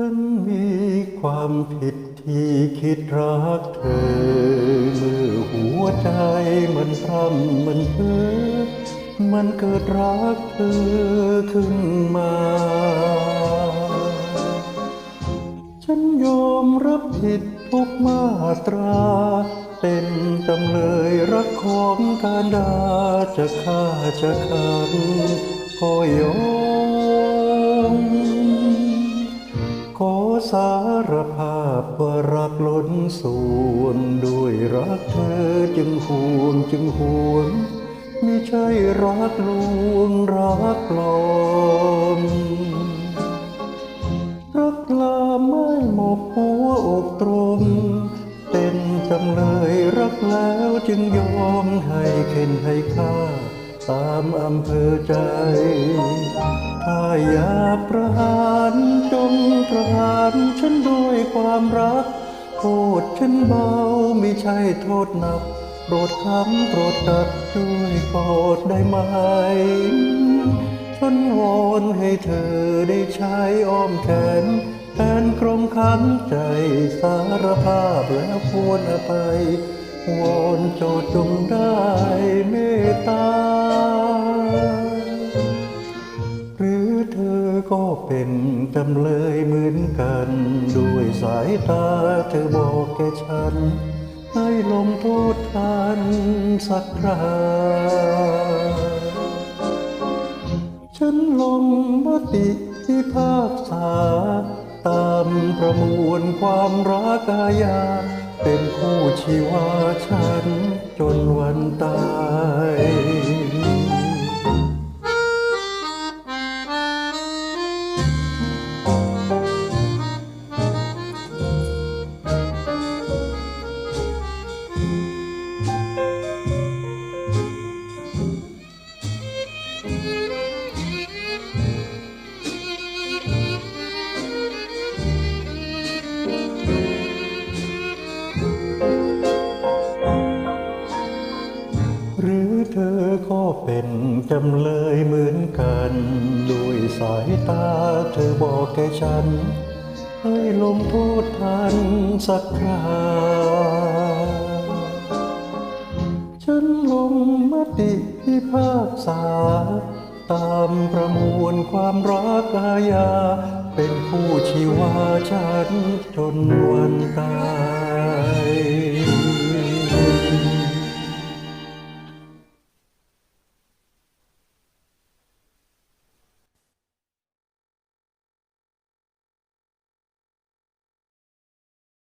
ฉันมีความผิดที่คิดรักเธอ เมื่อหัวใจมันพร่ำมันเพ้อมันเกิดรักเธอขึ้นมา ฉันยอมรับผิดทุกมาตรา เป็นจำเลยรักของการดาจะฆ่าจะขันก็ยอม สารภาพว่ารักล้นส่วนด้วยรักเธอจึงห่วงจึงห่วงไม่ใช่รักลวงรักปลอมรักลาไม่หมกหัวอกตรง เป็นจำเลยรักแล้วจึงยอมให้เข็นให้ค่า ตามอำเภอใจ ถ้าอยากประหารจง ประหารฉันด้วยความรัก โทษฉันเบาไม่ใช่โทษหนัก โปรดคำโปรดตัดช่วยโปรดได้ไหม ฉันวอนให้เธอได้ใช้อ้อมแขนแทนกรงขังใจสารภาพแล้วควรอภัยวอนโจทย์จงได้เมตตา ก็เป็นจำเลยเหมือนกัน ด้วยสายตาเธอบอกแก่ฉัน ให้ลงโทษทันสักคราฉันลงมติที่ภาคษา ตามประมวลความรักอาญาเป็นคู่ชีวาฉันจนวันตาย เป็นจำเลยเหมือนกัน ด้วยสายตาเธอบอกแก่ฉัน ให้ลงโทษทันสักคราฉันลงมติพิพากษา ตามประมวลความรักอาญา เป็นผู้ชีวาฉันจนวันตาย